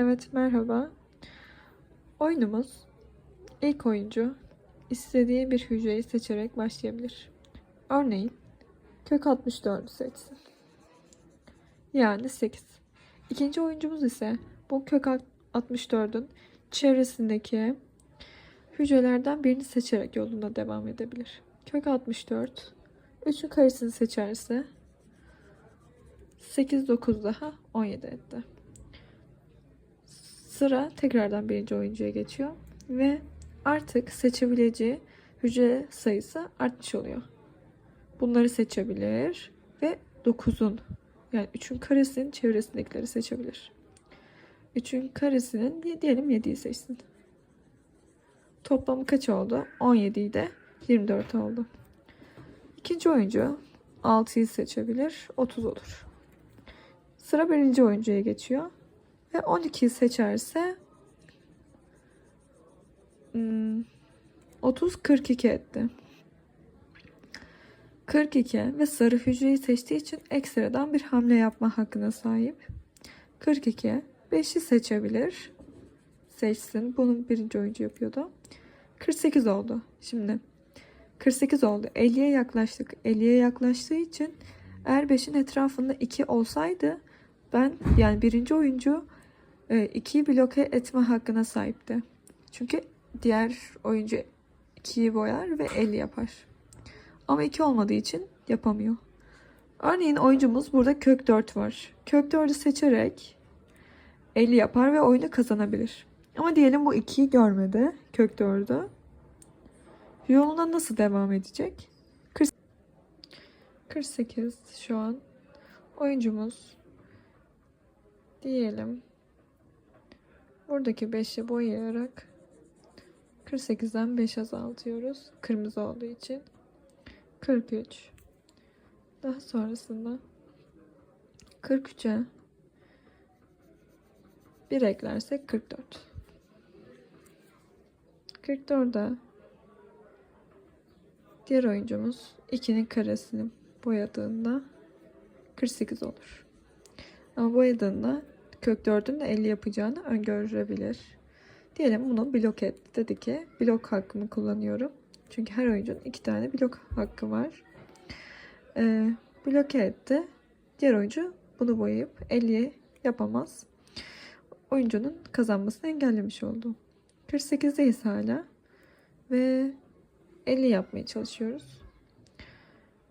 Evet merhaba. Oyunumuz ilk oyuncu istediği bir hücreyi seçerek başlayabilir. Örneğin kök 64'ü seçsin. Yani 8. İkinci oyuncumuz ise bu kök 64'ün çevresindeki hücrelerden birini seçerek yoluna devam edebilir. Kök 64 3'ün karesini seçerse 8 9 daha 17 etti. Sıra tekrardan birinci oyuncuya geçiyor ve artık seçebileceği hücre sayısı artmış oluyor. Bunları seçebilir ve 9'un yani 3'ün karesinin çevresindekileri seçebilir. 3'ün karesinin di- diyelim 7'yi seçsin. Toplamı kaç oldu? 17 idi. 24 oldu. İkinci oyuncu 6'yı seçebilir. 30 olur. Sıra birinci oyuncuya geçiyor. Ve 12'yi seçerse hmm, 30 42 etti. 42 ve sarı hücreyi seçtiği için ekstradan bir hamle yapma hakkına sahip. 42 5'i seçebilir. Seçsin. Bunun birinci oyuncu yapıyordu. 48 oldu. Şimdi 48 oldu. 50'ye yaklaştık. 50'ye yaklaştığı için eğer 5'in etrafında 2 olsaydı ben yani birinci oyuncu 2'yi bloke etme hakkına sahipti. Çünkü diğer oyuncu 2'yi boyar ve 50 yapar. Ama 2 olmadığı için yapamıyor. Örneğin oyuncumuz burada kök 4 var. Kök 4'ü seçerek 50 yapar ve oyunu kazanabilir. Ama diyelim bu 2'yi görmedi. Kök 4'ü. Yoluna nasıl devam edecek? 40 48 şu an. Oyuncumuz diyelim buradaki 5'i boyayarak 48'den 5 azaltıyoruz. Kırmızı olduğu için. 43. Daha sonrasında 43'e 1 eklersek 44. 44'e diğer oyuncumuz 2'nin karesini boyadığında 48 olur. Ama boyadığında kök 4'ün de 50 yapacağını öngörebilir. Diyelim bunu blok etti. Dedi ki blok hakkımı kullanıyorum. Çünkü her oyuncunun iki tane blok hakkı var. Ee, bloke etti. Diğer oyuncu bunu boyayıp 50'ye yapamaz. Oyuncunun kazanmasını engellemiş oldu. 48'deyiz hala. Ve 50 yapmaya çalışıyoruz.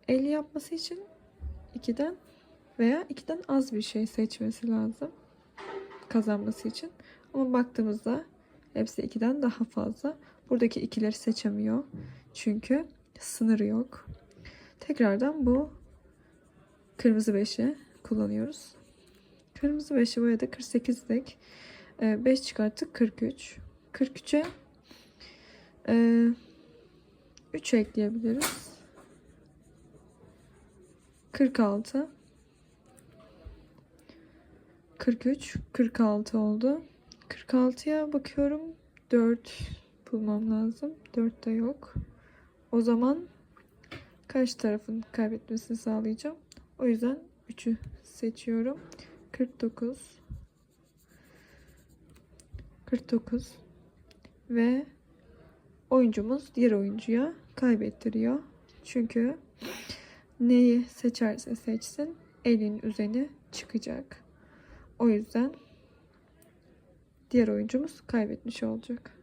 50 yapması için 2'den veya 2'den az bir şey seçmesi lazım. Kazanması için. Ama baktığımızda hepsi 2'den daha fazla. Buradaki ikileri seçemiyor. Çünkü sınırı yok. Tekrardan bu kırmızı 5'i kullanıyoruz. Kırmızı 5'i boyadık. 48 dedik. 5 çıkarttık. 43. 43'e 3 ekleyebiliriz. 46 43 46 oldu. 46'ya bakıyorum. 4 bulmam lazım. 4 de yok. O zaman karşı tarafın kaybetmesini sağlayacağım. O yüzden 3'ü seçiyorum. 49 49 ve oyuncumuz diğer oyuncuya kaybettiriyor. Çünkü neyi seçerse seçsin elin üzerine çıkacak. O yüzden diğer oyuncumuz kaybetmiş olacak.